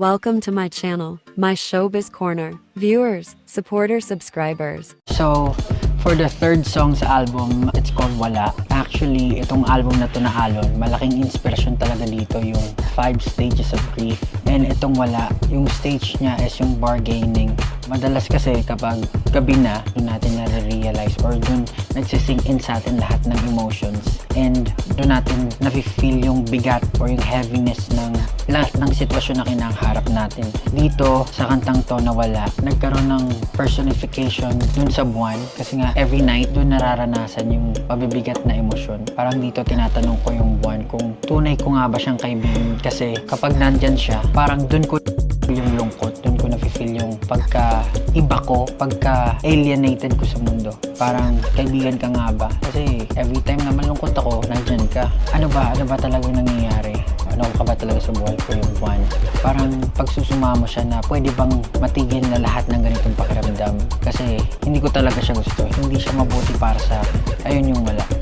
Welcome to my channel, my showbiz corner. Viewers, supporters, subscribers. So, for the third song sa album, it's called Wala. Actually, itong album na to na Alon, malaking inspirasyon talaga dito yung five stages of grief. And itong Wala, yung stage niya is yung bargaining. Madalas kasi kapag gabi na, doon natin na-realize or doon nagsisink in sa atin lahat ng emotions. And doon natin nafe-feel yung bigat or yung heaviness ng lahat ng sitwasyon na kinakaharap natin. Dito, sa kantang to na wala, nagkaroon ng personification dun sa buwan. Kasi nga, every night, dun nararanasan yung pabibigat na emosyon. Parang dito tinatanong ko yung buwan kung tunay ko nga ba siyang kaibigan. Kasi kapag nandyan siya, parang dun ko pagka iba ko, pagka alienated ko sa mundo. Parang kaibigan ka nga ba? Kasi every time na malungkot ako, nandyan ka. Ano ba? Ano ba talagang nangyayari? Ano ka ba talaga sa buhay ko yung buwan? Parang pagsusuma mo siya na pwede bang matigil na lahat ng ganitong pakiramdam? Kasi hindi ko talaga siya gusto. Hindi siya mabuti para sa akin. Ayun yung wala.